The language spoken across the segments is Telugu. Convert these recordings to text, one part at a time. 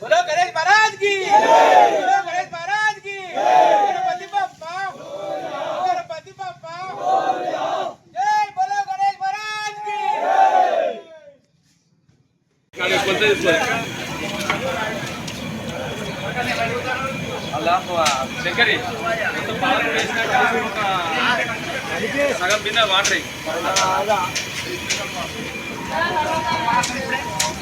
बोलो गणेश महाराज की बोलो गणेश महाराज की गणपति बप्पा गणपति बप्पा जय बोलो गणेश महाराज की అలా శంకరి మొత్తం పాలన వేసినా కలిసి ఒక సగం బిన్న వాటర్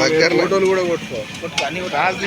దగ్గర ఫోటోలు కూడా కొట్టుకో రాజు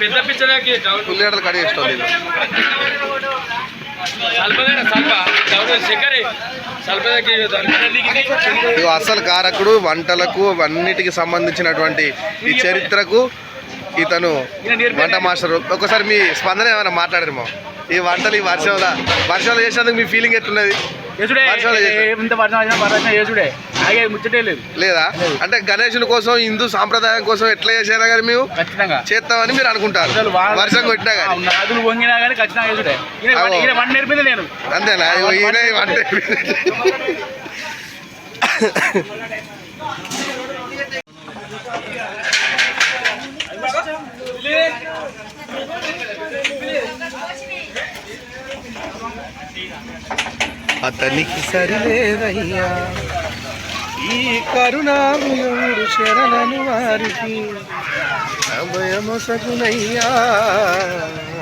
పెద్ద పిచ్చలకి డౌట్ ఉల్లిగడ్డలు ఇష్టం అసలు కారకుడు వంటలకు అన్నిటికి సంబంధించినటువంటి ఈ చరిత్రకు ఇతను వంట మాస్టర్. ఒకసారి మీ స్పందన ఏమైనా మాట్లాడరేమో. ఈ వంటలు ఈ వర్షంలో వర్షంలో చేసినందుకు మీ ఫీలింగ్ ఎట్లున్నది? వర్షం లేదు. లేదా? అంటే గణేషుని కోసం హిందూ సాంప్రదాయం కోసం ఎట్లా చేసినా కానీ మేము చేస్తామని మీరు అనుకుంటారు. వర్షం కొట్టినా కానీ. ఆ, నదులు వంగినా కానీ ఖచ్చితంగా యేసుడే ఈయన అవు. ఈయన వంట నేర్పింది నేను అంతేనా ఇగో ఈయన ఈ వంట అతనికి సరిలేదయ్యా. ఈ కరుణామయుడు శరణను వారికి అభయమసగునయ్యా.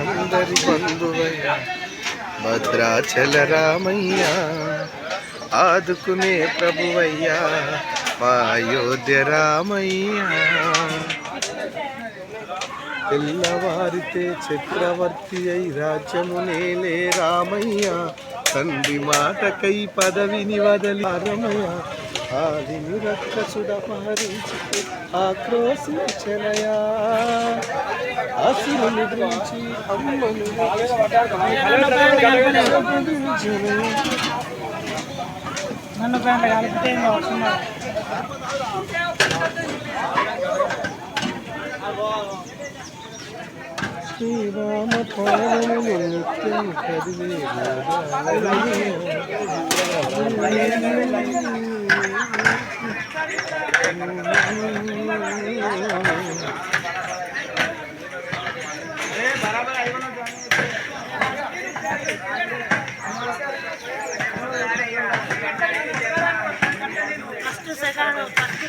అందరి బంధువయ్యా భద్రాచల రామయ్యా ఆదుకునే ప్రభువయ్యా మా అయోధ్య రామయ్య. తెల్లవారితే చక్రవర్తి అయి రాజ్యమునేలే రామయ్యా. తండ్రి మాటకై పదవిని వదలి రమయ్య ఆదిని రక్కసుడ పహరించి ఆక్రోశించనయా అసురుని గురించి అమ్మను నన్ను గంట కలిపితే వస్తున్నారు ശ്രീരാമ പാലനൃത്യം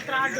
ത്രാട്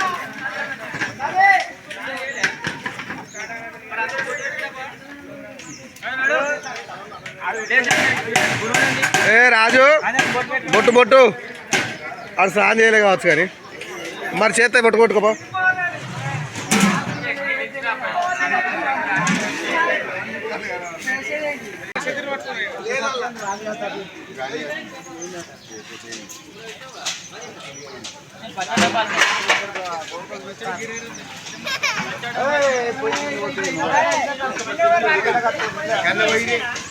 ఏ రాజు. బొట్టు బొట్టు. అది స్నానం చేయలే కావచ్చు కానీ. మరి చేత బొట్టు కొట్టుకోపో.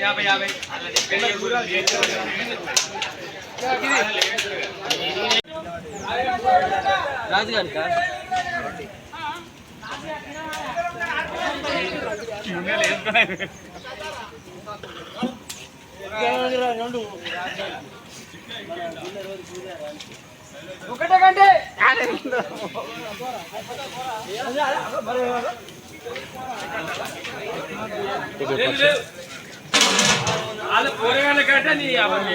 యాభై యాభై రాజు గారి ఒకటే కంటే మరి వాళ్ళ పోరగాళ్ళ కంటే నీ అవన్నీ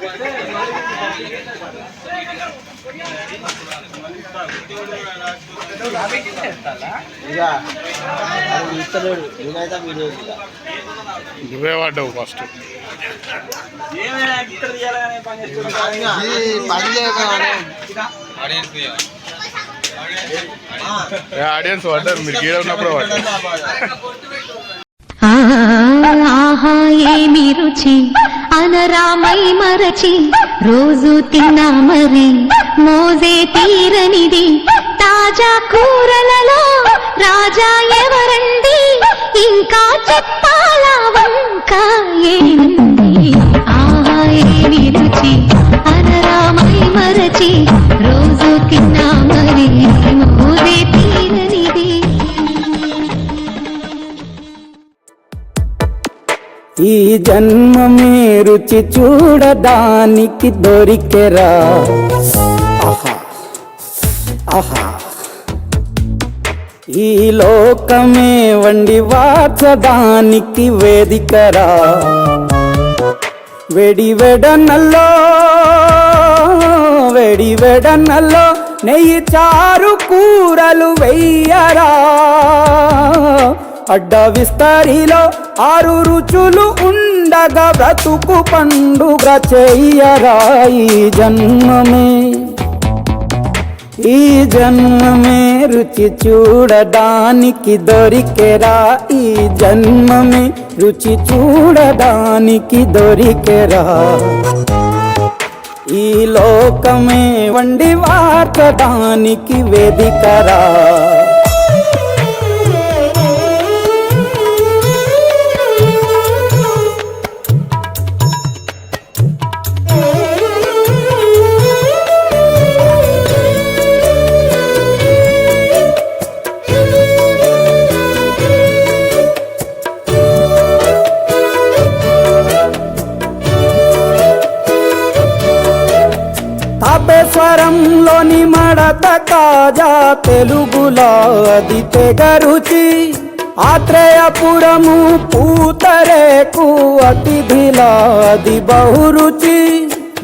ఎక్కువ. నువ్వే పడ్డావు ఫస్ట్ ఆడియన్స్ పడ్డారు మీరు గీడ ఉన్నప్పుడు పడ్డారు ఆహా ఏమి రుచి అనరామై మరచి రోజు తిన్నా మరి మోజే తీరనిది. తాజా కూరలలో రాజా ఎవరండి? ఇంకా చెప్పాలా వంక ఏముంది ఈ జన్మమే రుచి చూడడానికి దొరికెరా. ఆహా. ఆహా. ఈ లోకమే వండి వాచడానికి వేదికరా. వెడి వెడనల్లో వెడి వెడనల్లో నెయ్యి చారు కూరలు వెయ్యరా అడ్డ విస్తరిలో ఆరు రుచులు ఉండగా బ్రతుకు పండుగ చెయ్యరాయి జన్మమే. ఈ జన్మమే రుచి చూడడానికి దొరికెరా ఈ జన్మమే రుచి చూడడానికి దొరికెరా. ఈ లోకమే వండి వార్చడానికి వేదికరా. తాపేశ్వరంలోని మడత కాజా తెలుగులో అది తెగ ఆత్రేయపురము పూతరేకు అతిథిలా అది బహురుచి.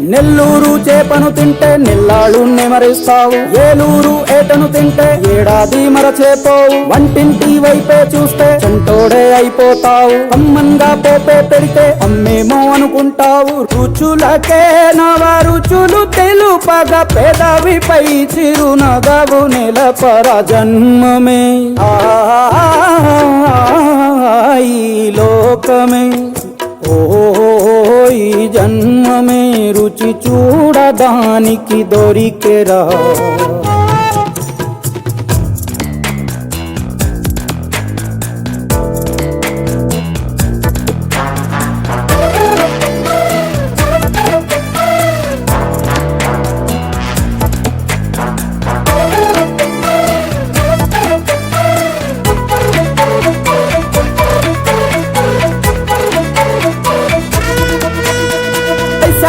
నెల్లూరు చేపను తింటే నెల్లాళ్ళు నెమరిస్తావు. ఏలూరు ఏటను తింటే ఏడాది మరచేపోవు. వంటింటి వైపే చూస్తే చంటోడే అయిపోతావు. అమ్మంగా పోపే పెడితే అమ్మేమో అనుకుంటావు. రుచులకే నవ రుచులు తెలుపగ పెదవిపై చిరునగవు నెలపర జన్మమే ఆ ఈ లోకమే. ఓ ఈ జన్మమే రుచి చూడడానికి దొరికెరా.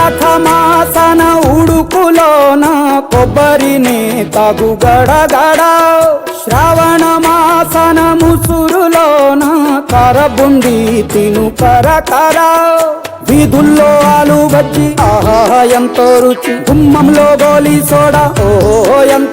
ప్రథమాసన ఉడుకులోన కొబ్బరిని తాగు గడగడ శ్రావణ మాసన ముసురులోన కరబుండి తిను కరకర. వీధుల్లో ఆలు బజ్జి ఆహా ఎంతో రుచి గుమ్మంలో గోలీ సోడా ఓ ఎంత